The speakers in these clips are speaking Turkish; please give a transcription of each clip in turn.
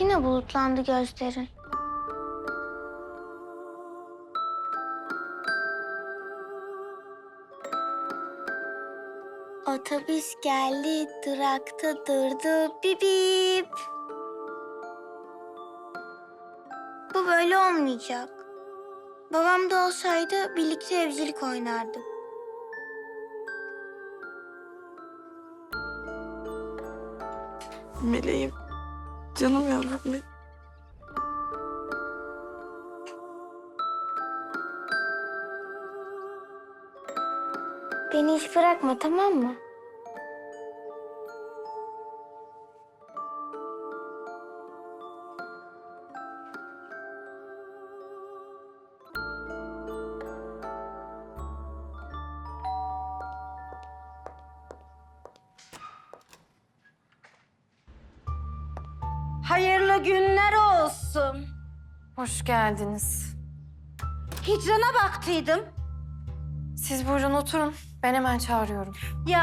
Yine bulutlandı gözlerin. Otobüs geldi, durakta durdu. Bip bip. Bu böyle olmayacak. Babam da olsaydı birlikte evcilik oynardık. Meleğim. Canım yavrum benim. Beni hiç bırakma tamam mı? Günler olsun. Hoş geldiniz. Hicrana baktıydım. Siz buyurun oturun. Ben hemen çağırıyorum. Ya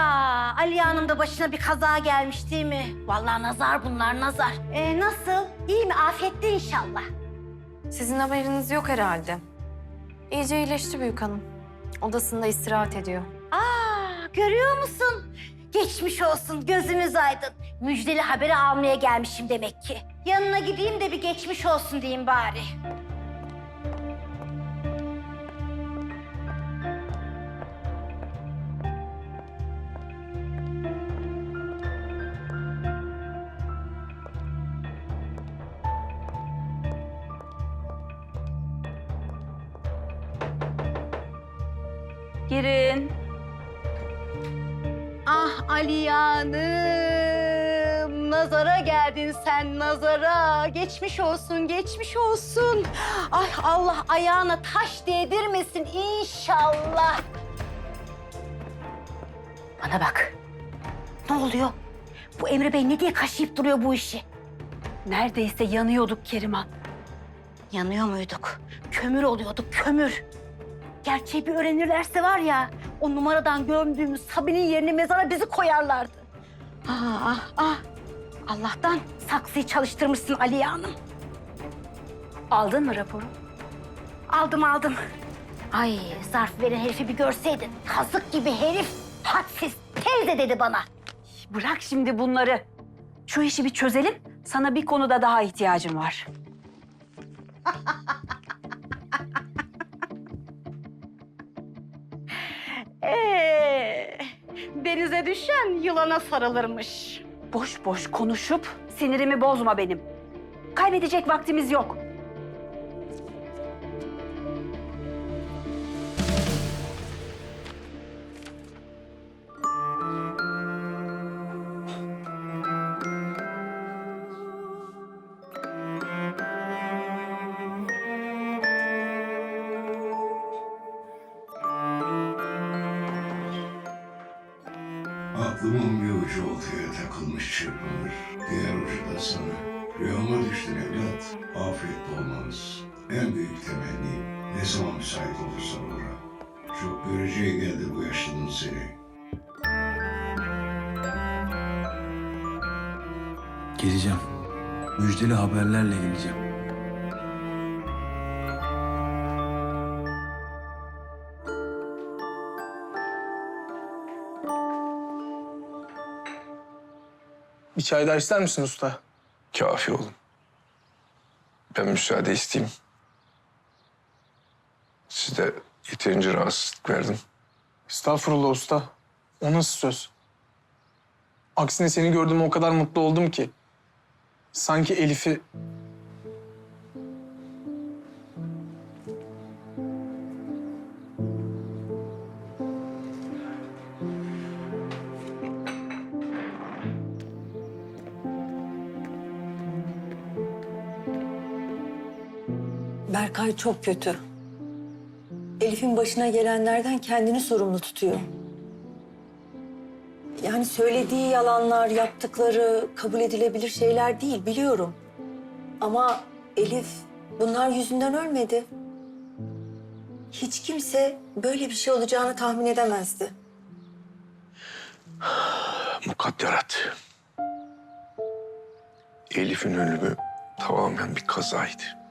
Aliye Hanım da başına bir kaza gelmiş değil mi? Vallahi nazar bunlar nazar. Ee, nasıl? İyi mi? Afiyetli inşallah. Sizin haberiniz yok herhalde. İyice iyileşti büyük hanım. Odasında istirahat ediyor. Aa, görüyor musun? Geçmiş olsun, gözünüz aydın. Müjdeli haberi almaya gelmişim demek ki. Yanına gideyim de bir geçmiş olsun diyeyim bari. Girin. Ah Aliye Hanım, nazara geldin sen nazara. Geçmiş olsun, geçmiş olsun. Ay Allah ayağına taş değdirmesin inşallah. Bana bak. Ne oluyor? Bu Emre Bey ne diye kaşıyıp duruyor bu işi? Neredeyse yanıyorduk Keriman. Yanıyor muyduk? Kömür oluyorduk, kömür. Gerçeği bir öğrenirlerse var ya, o numaradan gömdüğümüz Sabi'nin yerine mezara bizi koyarlardı. Ah, ah, ah. Allah'tan saksıyı çalıştırmışsın Aliye Hanım. Aldın mı raporu? Aldım, aldım. Ay, zarf veren herifi bir görseydin. Kazık gibi herif. Hadsiz, teyze dedi bana. Bırak şimdi bunları. Şu işi bir çözelim. Sana bir konuda daha ihtiyacım var. Ee, denize düşen yılana sarılırmış. Boş boş konuşup sinirimi bozma benim. Kaybedecek vaktimiz yok. Aklımın bir ucu oltaya takılmış çırpınır. Diğer ucu da sana. Rüyama düştün evlat. Afiyetli olmanız. En büyük temenni ne zaman müsait olursan uğra. Çok göreceğe geldi bu yaşlının seni. Geleceğim. Müjdeli haberlerle geleceğim. Bir çay daha ister misin usta? Kafi oğlum. Ben müsaade isteyeyim. Size yeterince rahatsızlık verdim. Estağfurullah usta. O nasıl söz? Aksine seni gördüğüme o kadar mutlu oldum ki. Sanki Elif'i... Berkay çok kötü. Elif'in başına gelenlerden kendini sorumlu tutuyor. Yani söylediği yalanlar, yaptıkları kabul edilebilir şeyler değil biliyorum. Ama Elif bunlar yüzünden ölmedi. Hiç kimse böyle bir şey olacağını tahmin edemezdi. Mukadderat. Elif'in ölümü tamamen bir kazaydı.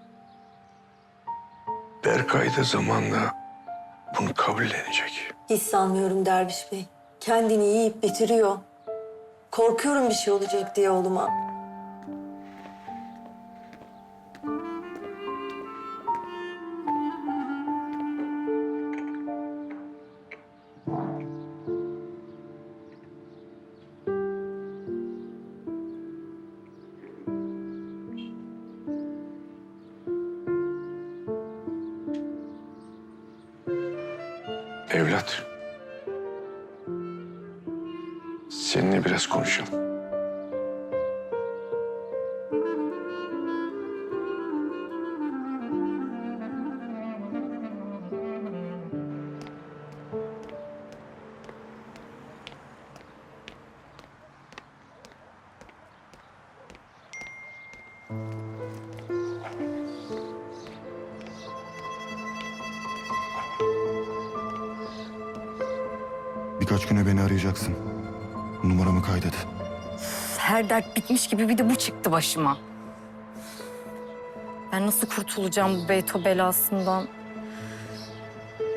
Da zamanla bunu kabullenecek. Hiç sanmıyorum Derviş Bey. Kendini yiyip bitiriyor. Korkuyorum bir şey olacak diye oğluma. Evlat. Seninle biraz konuşalım. Birkaç güne beni arayacaksın. Numaramı kaydet. Her dert bitmiş gibi bir de bu çıktı başıma. Ben nasıl kurtulacağım bu Beyto belasından?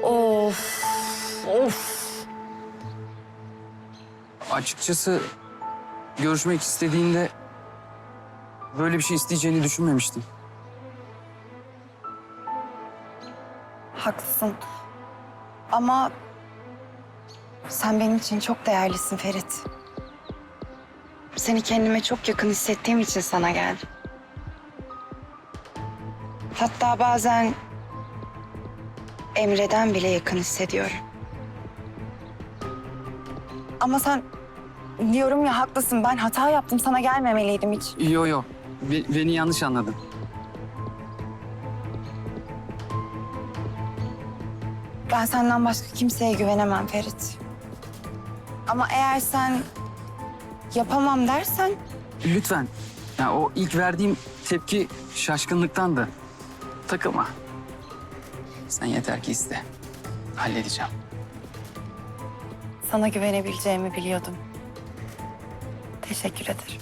Of, of. Açıkçası görüşmek istediğinde böyle bir şey isteyeceğini düşünmemiştim. Haklısın. Ama sen benim için çok değerlisin Ferit. Seni kendime çok yakın hissettiğim için sana geldim. Hatta bazen Emre'den bile yakın hissediyorum. Ama sen diyorum ya haklısın ben hata yaptım sana gelmemeliydim hiç. Yo yo, Be- beni yanlış anladın. Ben senden başka kimseye güvenemem Ferit. Ama eğer sen yapamam dersen Lütfen. Ya o ilk verdiğim tepki şaşkınlıktandı. Takılma. Sen yeter ki iste. Halledeceğim. sana güvenebileceğimi biliyordum. Teşekkür ederim.